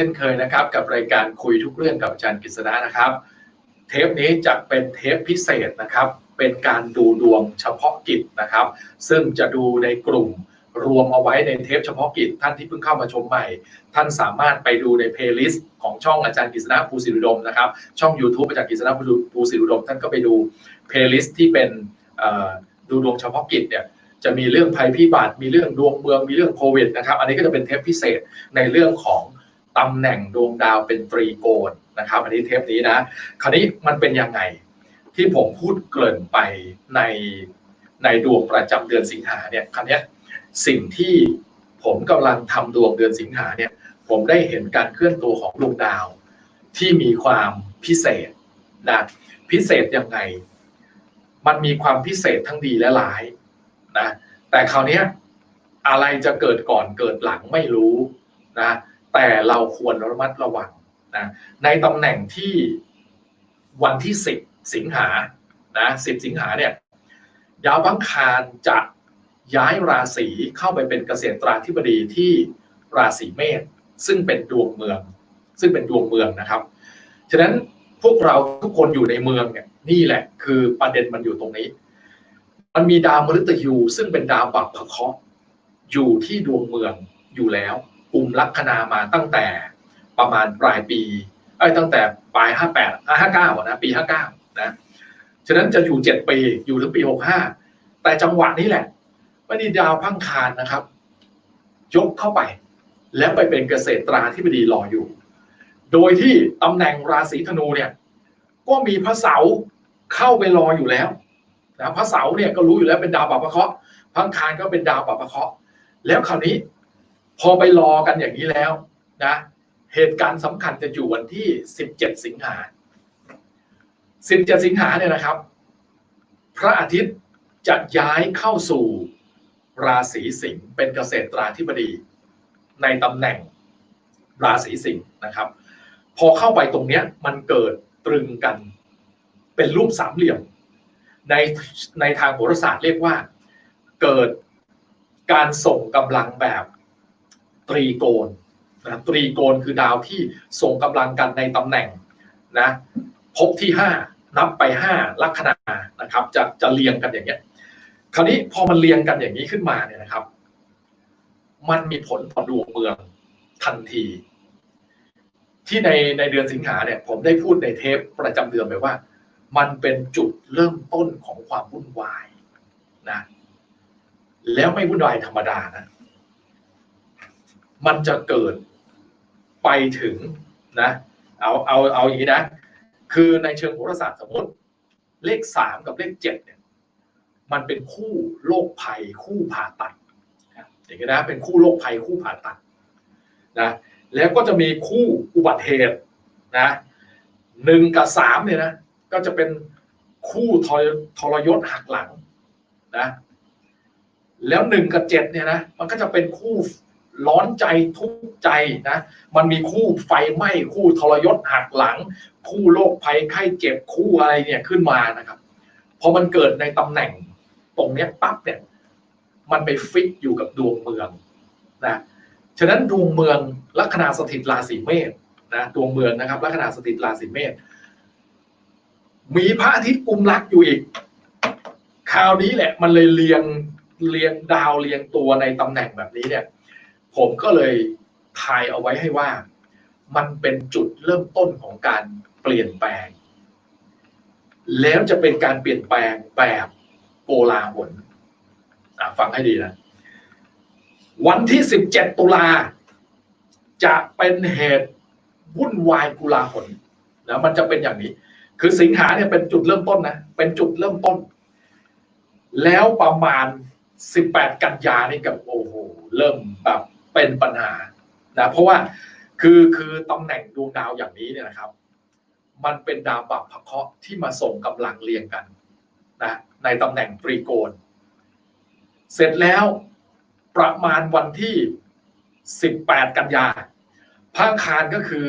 ช่นเคยนะครับ กับรายการคุยทุกเรื่องกับอาจารย์กฤษณะนะครับ เทปนี้จะเป็นเทปพิเศษนะครับ เป็นการดูดวงเฉพาะกิจนะครับ ซึ่งจะดูในกลุ่มรวมเอาไว้ในเทปเฉพาะกิจท่านที่เพิ่งเข้ามาชมใหม่ ท่านสามารถไปดูในเพลย์ลิสต์ของช่องอาจารย์กฤษณะภูสิริดมนะครับ ช่อง YouTube อาจารย์กฤษณะภูสิริดม ท่านก็ไปดูเพลย์ลิสต์ที่เป็นดูดวงเฉพาะกิจเนี่ยจะมีเรื่องภัยพิบัติมีเรื่องดวงเมืองมีเรื่องโควิดนะครับ อันนี้ก็จะเป็นเทปพิเศษในเรื่องของ ตำแหน่งดวงดาวเป็นตรีโกณนะครับอันนี้เทปนี้นะ คราวนี้มันเป็นยังไงที่ผมพูดเกริ่นไปในในดวงประจำเดือนสิงหาเนี่ยคราวนี้สิ่งที่ผมกำลังทำดวงเดือนสิงหาเนี่ยผมได้เห็นการเคลื่อนตัวของดวงดาวที่มีความพิเศษนะพิเศษยังไง มันมีความพิเศษทั้งดีและร้ายนะแต่คราวนี้อะไรจะเกิดก่อนเกิดหลังไม่รู้นะ แต่เราควรระมัดระวังนะในตำแหน่งที่วันที่ 10 สิงหานะ10 สิงหาเนี่ยดาวบังคารจะย้ายราศีเข้าไปเป็นเกษตราธิบดีที่ราศีเมษซึ่งเป็นดวงเมือง ซึ่งเป็นดวงเมืองนะครับฉะนั้นพวกเราทุกคนอยู่ในเมืองเนี่ยนี่แหละ คือประเด็นมันอยู่ตรงนี้ มันมีดาวมฤตยูซึ่งเป็นดาวบัพพเคราะห์อยู่ที่ดวงเมืองอยู่แล้ว กลุ่มลัคนามาตั้งแต่ประมาณปลายปีไอ้ตั้งแต่ปลาย 58 59นะปี 59 นะฉะนั้นจะอยู่ 7 ปีอยู่ถึงปี 65 แต่จังหวะนี้แหละไม่ได้ดาวพังคารนะครับ ยกเข้าไป แล้วไปเป็นเกษตราธิบดีรออยู่ โดยที่ตำแหน่งราศีธนูเนี่ยก็มีพระเสาร์เข้าไปรออยู่แล้วนะพระเสาร์เนี่ยก็รู้อยู่แล้วเป็นดาวปรับประเคราะห์พังคารก็เป็นดาวปรับประเคราะห์แล้วคราวนี้ พอไปรอกันอย่างนี้แล้วนะเหตุการณ์สำคัญจะอยู่วันที่ 17 สิงหา 17 สิงหาเนี่ยนะครับ พระอาทิตย์จะย้ายเข้าสู่ราศีสิงห์เป็นเกษตราธิบดี ในตำแหน่งราศีสิงห์นะครับ พอเข้าไปตรงเนี้ยมันเกิดตรึงกันเป็นรูปสามเหลี่ยม ในในทางโหราศาสตร์เรียกว่า เกิดการส่งกำลังแบบ ตรีโกณนะตรีโกณคือดาวที่ส่งกำลังกันในตำแหน่งนะพบที่ห้านับไปห้าลัคนานะครับ จะจะเรียงกันอย่างเงี้ยคราวนี้พอมันเรียงกันอย่างนี้ขึ้นมาเนี่ยนะครับ มันมีผลต่อดวงเมืองทันที ที่ในในเดือนสิงหาเนี่ย ผมได้พูดในเทปประจำเดือนไปว่า มันเป็นจุดเริ่มต้นของความวุ่นวายนะแล้วไม่วุ่นวายธรรมดานะ มันจะเกิดไปถึงนะเอาเอาเอาอย่างนี้นะ คือในเชิงโหราศาสตร์สมมติ เลขสามกับเลขเจ็ดเนี่ยมันเป็นคู่โรคภัยคู่ผ่าตัดอย่างนี้นะเป็นคู่โรคภัยคู่ผ่าตัดนะแล้วก็จะมีคู่อุบัติเหตุนะหนึ่งกับสามเนี่ยนะก็จะเป็นคู่ทรทรยศหักหลังนะแล้วหนึ่งกับเจ็ดเนี่ยนะมันก็จะเป็นคู่ ร้อนใจทุกข์ใจนะ มันมีคู่ไฟไหม้คู่ทรยศหักหลัง คู่โรคภัยไข้เจ็บคู่อะไรเนี่ยขึ้นมานะครับพอมันเกิดในตำแหน่งตรงเนี้ยปั๊บเนี่ยมันไปฟิกอยู่กับดวงเมืองนะฉะนั้นดวงเมืองลัคนาสถิตราศีเมษนะดวงเมืองนะครับ ลัคนาสถิตราศีเมษมีพระอาทิตย์กุมรักอยู่อีก คราวนี้แหละ มันเลยเรียงเรียงดาวเรียงตัวในตำแหน่งแบบนี้เนี่ย ผมก็เลยทายเอาไว้ให้ว่า มันเป็นจุดเริ่มต้นของการเปลี่ยนแปลง แล้วจะเป็นการเปลี่ยนแปลงแบบโกลาหลฟังให้ดีนะวันที่ 17 ตุลา จะเป็นเหตุวุ่นวายกุลาหลนะมันจะเป็นอย่างนี้ คือสิงหาเนี่ยเป็นจุดเริ่มต้นนะ เป็นจุดเริ่มต้น แล้วประมาณ 18 กันยานี่กับโอ้โห เริ่มแบบ เป็นปัญหานะเพราะว่าคือคือตำแหน่งดวงดาวอย่างนี้เนี่ยนะครับ มันเป็นดาวบัพพเคราะห์ที่มาส่งกำลังเรียงกันนะในตำแหน่งตรีโกณเสร็จแล้วประมาณวันที่ 18 กันยาพระคารก็คือ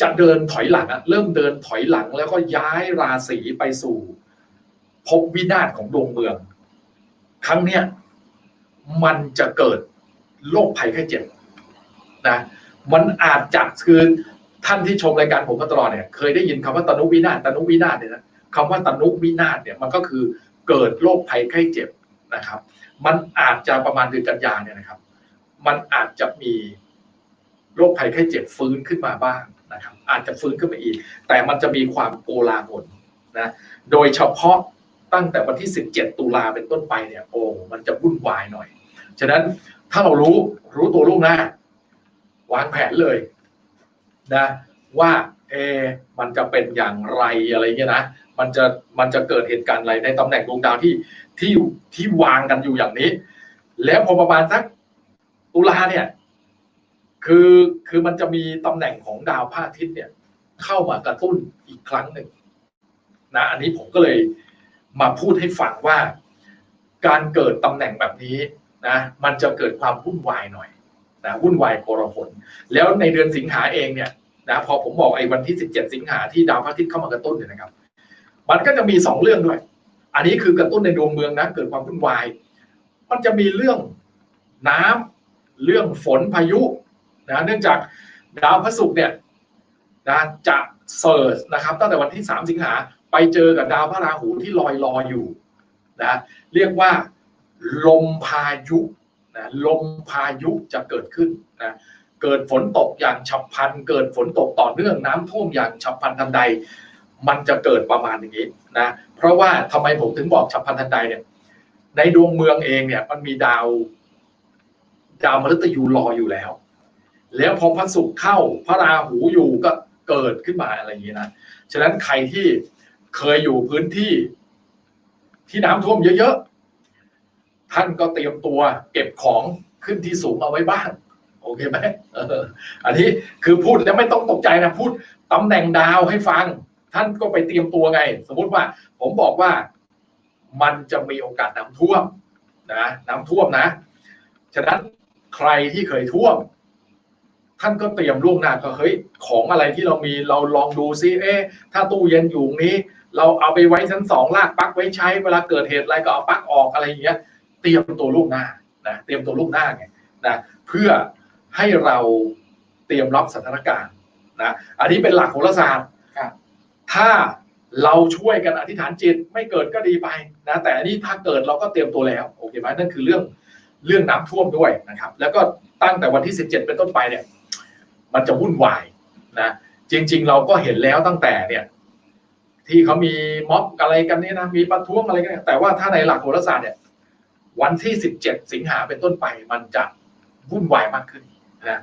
จะเดินถอยหลังอะเริ่มเดินถอยหลังแล้วก็ย้ายราศีไปสู่ภพวินาศของดวงเมือง ครั้งเนี้ยมันจะเกิด โรคภัยไข้เจ็บนะมันอาจจะคือท่านที่ชมรายการผมมาตลอดเนี่ยเคยได้ยินคำว่าตนุวินาศตนุวินาศเนี่ยนะคำว่าตนุวินาศเนี่ยมันก็คือเกิดโรคภัยไข้เจ็บนะครับ มันอาจจะประมาณเดือนกันยาเนี่ยนะครับ มันอาจจะมีโรคภัยไข้เจ็บฟื้นขึ้นมาบ้างนะครับ อาจจะฟื้นขึ้นมาอีก แต่มันจะมีความโกลาหลนะโดยเฉพาะตั้งแต่วันที่ 17 ตุลาเป็นต้นไปเนี่ยโอ้มันจะวุ่นวายหน่อย ฉะนั้น ถ้าเรารู้รู้ตัวล่วงหน้าวางแผนเลยนะว่าเอมันจะเป็นอย่างไรอะไรเงี้ยนะมันจะมันจะเกิดเหตุการณ์อะไรในตำแหน่งดวงดาวที่ที่ที่วางกันอยู่อย่างนี้ แล้วพอประมาณสักตุลาเนี่ยคือคือมันจะมีตำแหน่งของดาวพระอาทิตย์เนี่ย เข้ามากระตุ้นอีกครั้งหนึ่งนะอันนี้ผมก็เลยมาพูดให้ฟังว่า การเกิดตำแหน่งแบบนี้ นะมันจะเกิดความวุ่นวายหน่อยนะวุ่นวายโกรหนแล้วในเดือนสิงหาเองเนี่ยนะพอผมบอกไอ้วันที่ 17 สิงหาที่ดาวพระอาทิตย์เข้ามากระตุ้นเนี่ยนะครับ มันก็จะมีสองเรื่องด้วย อันนี้คือกระตุ้นในดวงเมืองนะเกิดความวุ่นวาย มันจะมีเรื่องน้ำเรื่องฝนพายุนะเนื่องจากดาวพระศุกร์เนี่ยนะจะเซิร์ชนะครับตั้งแต่วันที่ 3 สิงหาไปเจอกับดาวพระราหูที่ลอยลอยอยู่นะเรียกว่า ลมพายุนะลมพายุจะเกิดขึ้นนะเกิดฝนตกอย่างฉับพลัน เกิดฝนตกต่อเนื่องน้ำท่วมอย่างฉับพลันทันใด มันจะเกิดประมาณอย่างนี้นะเพราะว่าทำไมผมถึงบอกฉับพลันทันใดเนี่ยในดวงเมืองเองเนี่ยมันมีดาว ดาวมฤตยูรออยู่แล้ว แล้วพอพระศุกร์เข้าพระราหูอยู่ก็เกิดขึ้นมาอะไรอย่างนี้นะฉะนั้นใครที่เคยอยู่พื้นที่ที่น้ำท่วมเยอะๆ ท่านก็เตรียมตัวเก็บของขึ้นที่สูงเอาไว้บ้างโอเคไหมอันนี้คือพูดแล้วไม่ต้องตกใจนะพูดตำแหน่งดาวให้ฟัง ท่านก็ไปเตรียมตัวไง สมมุติว่า ผมบอกว่ามันจะมีโอกาสน้ำท่วมนะน้ำท่วมนะ ฉะนั้นใครที่เคยท่วม ท่านก็เตรียมล่วงหน้าก็เฮ้ยของอะไรที่เรามีเราลองดูซิเอ๊ะถ้าตู้เย็นอยู่นี้ เราเอาไปไว้ชั้นสองลากปลั๊กไว้ใช้เวลาเกิดเหตุอะไรก็เอาปลั๊กออกอะไรอย่างเงี้ย เตรียมตัวล่วงหน้านะเตรียมตัวล่วงหน้าไงนะเพื่อให้เราเตรียมรับสถานการณ์นะอันนี้เป็นหลักโหราศาสตร์ครับถ้าเราช่วยกันอธิษฐานจิตไม่เกิดก็ดีไปนะแต่อันนี้ถ้าเกิดเราก็เตรียมตัวแล้วโอเคไหมนั่นคือเรื่องเรื่องน้ำท่วมด้วยนะครับ แล้วก็ตั้งแต่วันที่ 17 เป็นต้นไปเนี่ย มันจะวุ่นวายนะจริง ๆ เราก็เห็นแล้วตั้งแต่เนี่ย ที่เขามีม็อบอะไรกันเนี่ยนะมีประท้วงอะไรกันเนี่ยแต่ว่าถ้าในหลักโหราศาสตร์เนี่ย วันที่ 17 สิงหาเป็นต้นไปมันจะวุ่นวายมากขึ้นนะ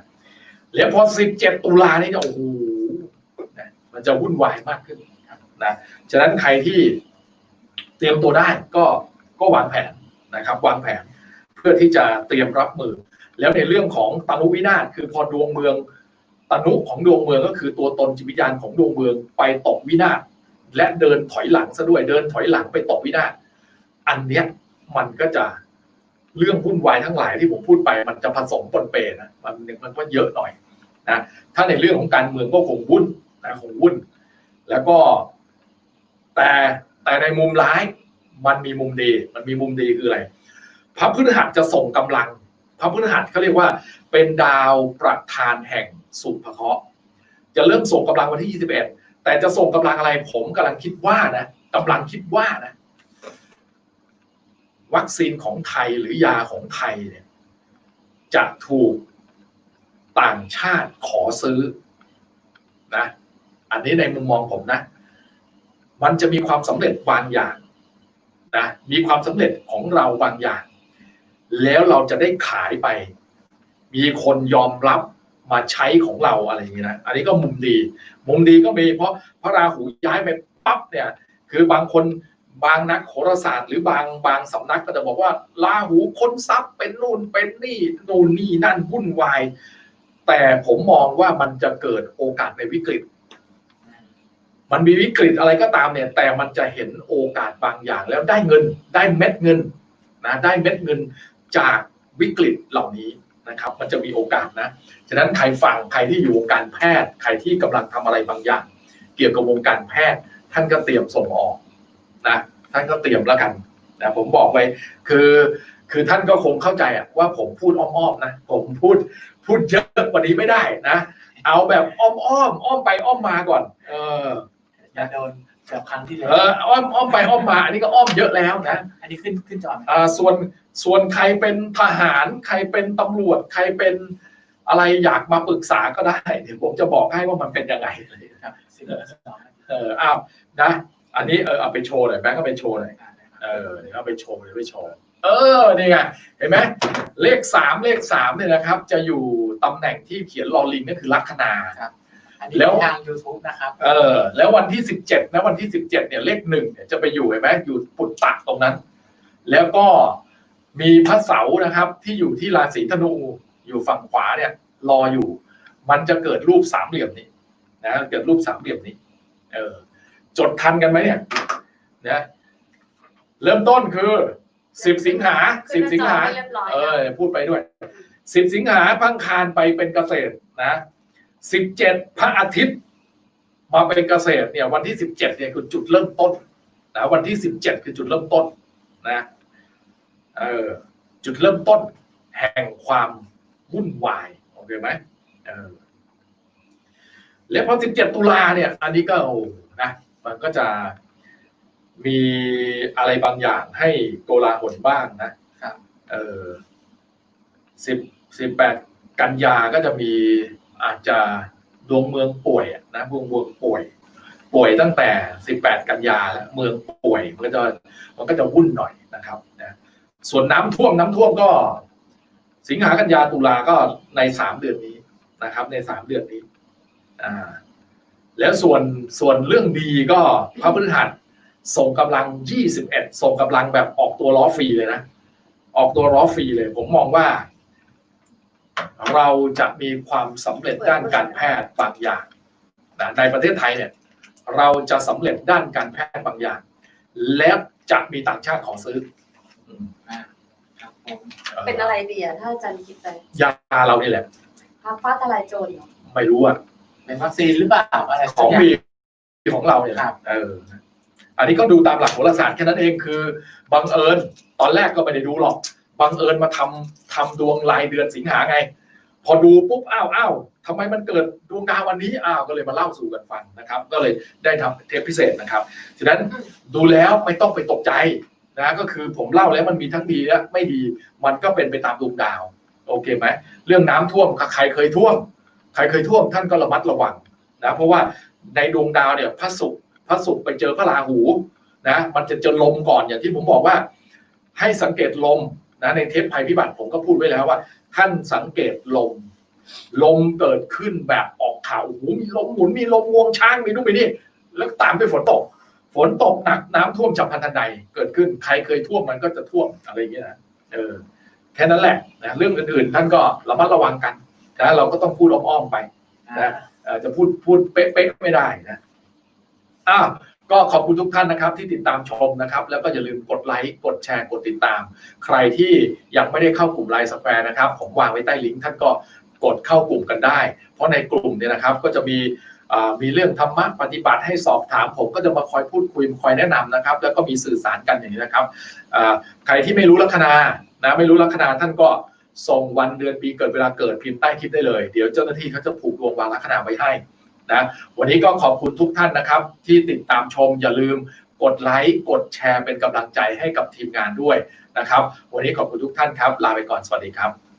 แล้วพอ 17 ตุลานี่จะโอ้โหนะมันจะวุ่นวายมากขึ้นนะฉะนั้นใครที่เตรียมตัวได้ก็ก็วางแผนนะครับ วางแผนเพื่อที่จะเตรียมรับมือ แล้วในเรื่องของตนุวินาศคือพอดวงเมืองตนุของดวงเมืองก็คือตัวตนจิตวิญญาณของดวงเมืองไปตกวินาศและเดินถอยหลังซะด้วยเดินถอยหลังไปตกวินาศอันเนี้ยมันก็จะ เรื่องวุ่นวายทั้งหลายที่ผมพูดไปมันจะผสมปนเปนะมันมันก็เยอะหน่อยนะถ้าในเรื่องของการเมืองก็คงวุ่นนะคงวุ่น แล้วก็แต่แต่ในมุมร้ายมันมีมุมดี มันมีมุมดีคืออะไรพระพฤหัสจะส่งกำลัง พระพฤหัสเขาเรียกว่า เป็นดาวประธานแห่งสุภเคราะห์จะเริ่มส่งกำลังวันที่ 21 แต่จะส่งกำลังอะไรผมกำลังคิดว่านะกำลังคิดว่านะ วัคซีนของไทยหรือยาของไทยเนี่ยจะถูกต่างชาติขอซื้อนะอันนี้ในมุมมองผมนะ มันจะมีความสำเร็จบางอย่างนะมีความสำเร็จของเราบางอย่าง แล้วเราจะได้ขายไป มีคนยอมรับมาใช้ของเราอะไรอย่างนี้นะอันนี้ก็มุมดี มุมดีก็มีเพราะพระราหูย้ายไปปั๊บเนี่ย คือบางคน บางนักโหราศาสตร์ หรือบางบางสำนักก็จะบอกว่าราหูค้นทรัพย์เป็นนู่นเป็นนี่นู่นนี่นั่นวุ่นวาย แต่ผมมองว่ามันจะเกิดโอกาสในวิกฤต มันมีวิกฤตอะไรก็ตามเนี่ย แต่มันจะเห็นโอกาสบางอย่างแล้วได้เงิน ได้เม็ดเงินนะได้เม็ดเงินจากวิกฤตเหล่านี้นะครับ มันจะมีโอกาสนะฉะนั้นใครฟังใครที่อยู่วงการแพทย์ ใครที่กำลังทำอะไรบางอย่าง เกี่ยวกับวงการแพทย์ท่านก็เตรียมส่งออก นะท่านก็เตรียมแล้วกันนะผมบอกไว้คือคือท่านก็คงเข้าใจอะว่าผมพูดอ้อมๆนะผมพูดพูดเยอะกว่านี้ไม่ได้นะเอาแบบอ้อมอ้อมๆอ้อมไปอ้อมมาก่อน เอออย่าโดนแบบครั้งที่แล้วเอออ้อมอ้อมไปอ้อมมา อันนี้ก็อ้อมเยอะแล้วนะอันนี้ขึ้นขึ้นจอไหมอ่าส่วนส่วนใครเป็นทหาร ใครเป็นตำรวจ ใครเป็นอะไรอยากมาปรึกษาก็ได้เดี๋ยวผมจะบอกให้ว่ามันเป็นยังไงครับสิบสองเอออ้าวนะ อันนี้เออเอาไปโชว์หน่อยแบงค์ก็ไปโชว์หน่อยเออเดี๋ยวเอาไปโชว์เดี๋ยวไปโชว์เออนี่ไงเห็นไหมเลขสามเลขสามเนี่ยนะครับ จะอยู่ตำแหน่งที่เขียนลอลิงก็คือลัคนาอันนี้แล้วทาง YouTube นะครับ เออ แล้ววันที่สิบเจ็ดนะวันที่สิบเจ็ดเนี่ยเลขหนึ่งเนี่ยจะไปอยู่เห็นไหมอยู่ปุตตะตรงนั้น แล้วก็มีพระเสาร์นะครับ ที่อยู่ที่ราศีธนูอยู่ฝั่งขวาเนี่ย รออยู่ มันจะเกิดรูปสามเหลี่ยมนี้นะเกิดรูปสามเหลี่ยมนี้ เออ จดทันกันไหมเนี่ยนะเริ่มต้นคือสิบสิงหาสิบสิงหาเรียบร้อยเออพูดไปด้วยสิบสิงหาพังคารไปเป็นเกษตรนะสิบเจ็ดพระอาทิตย์ มาเป็นเกษตรเนี่ย วันที่สิบเจ็ดเนี่ยคือจุดเริ่มต้นนะวันที่สิบเจ็ดคือจุดเริ่มต้นนะเออจุดเริ่มต้น แห่งความวุ่นวายโอเคไหมเออแล้วพอสิบเจ็ดตุลาเนี่ย อันนี้ก็โอ้นะ มันก็จะมีอะไรบางอย่างให้โกลาหลบ้างนะครับเออสิบสิบแปดกันยาก็จะมีอาจจะดวงเมืองป่วยอะนะดวงเมืองป่วย ป่วยตั้งแต่สิบแปดกันยาแล้วเมืองป่วย มันก็จะมันก็จะวุ่นหน่อยนะครับนะส่วนน้ำท่วมน้ำท่วมก็ สิงหากันยาตุลาก็ในสามเดือนนี้นะครับ ในสามเดือนนี้ อ่า แล้วส่วนส่วนเรื่องดีก็พระพฤหัสส่งกำลัง 21 ส่งกำลังแบบออกตัวล้อฟรีเลยนะ ออกตัวล้อฟรีเลย ผมมองว่า เราจะมีความสำเร็จด้านการแพทย์บางอย่างนะในประเทศไทยเนี่ย เราจะสำเร็จด้านการแพทย์บางอย่าง แล้วจะมีต่างชาติขอซื้ออืมครับผมเป็นอะไรดีอะถ้าอาจารย์คิดไปยาเรานี่แหละพระฟ้าทลายโจรเหรอไม่รู้อะ เป็นวัคซีนหรือเปล่าอะไรขสัอกงย่ามีของเราเนี่ยครันะบเอออันนี้ก็ดูตามหลักโหราศาสตร์แค่นั้นเองคือบังเอิญตอนแรกก็ไม่ได้ดูหรอกบังเอิญมาทำทำดวงรายเดือนสิงหาไง พอดูปุ๊บอ้าวอ้าวทำไมมันเกิดดวงดาววันนี้อ้าวก็เลยมาเล่าสู่กันฟังนะครับ ก็เลยได้ทำเทปพิเศษนะครับฉะนั้นดูแล้วไม่ต้องไปตกใจนะก็คือผมเล่าแล้วมันมีทั้งดีและไม่ดีมันก็เป็นไปตามดวงดาว โอเคไหมเรื่องน้ำท่วมใครเคยท่วม ใครเคยท่วมท่านก็ระมัดระวังนะเพราะว่าในดวงดาวเนี่ยพระศุกร์พระศุกร์ไปเจอพระราหูนะมันจะเจอลมก่อนอย่างที่ผมบอกว่า ให้สังเกตลมนะในเทปภัยพิบัติผมก็พูดไว้แล้วว่า ท่านสังเกตลม ลมเกิดขึ้นแบบออกข่าวโอ้โหมีลมหมุนมีลมงวงช้างมีนู่นมีนี่แล้วตามด้วยฝนตก ฝนตกหนักน้ำท่วมฉับพลันทันใดเกิดขึ้นใครเคยท่วมมันก็จะท่วมอะไรอย่างเงี้ยนะเออแค่นั้นแหละนะเรื่องอื่นๆ ท่านก็ระมัดระวังกัน นะเราก็ต้องพูดอ้อมๆไปอ่าเอ่อจะพูดพูดเป๊ะๆไม่ได้นะอ้าวก็ขอบคุณทุกท่านนะครับที่ติดตามชมนะครับ แล้วก็อย่าลืมกดไลค์กดแชร์กดติดตาม ใครที่ยังไม่ได้เข้ากลุ่มไลน์สแควร์นะครับ ผมวางไว้ใต้ลิงก์ท่านก็กดเข้ากลุ่มกันได้ เพราะในกลุ่มเนี่ยนะครับก็จะมีอ่ามีเรื่องธรรมะปฏิบัติให้สอบถาม ผมก็จะมาคอยพูดคุยคอยแนะนำนะครับ แล้วก็มีสื่อสารกันอย่างนี้นะครับอ่าใครที่ไม่รู้ลัคนานะไม่รู้ลัคนาท่านก็ ส่งวันเดือนปีเกิดเวลาเกิดพิมพ์ใต้คลิปได้เลย เดี๋ยวเจ้าหน้าที่เขาจะผูกดวงวางลัคนาไว้ให้นะวันนี้ก็ขอบคุณทุกท่านนะครับ ที่ติดตามชมอย่าลืมกดไลค์กดแชร์เป็นกำลังใจให้กับทีมงานด้วยนะครับ วันนี้ขอบคุณทุกท่านครับ ลาไปก่อนสวัสดีครับ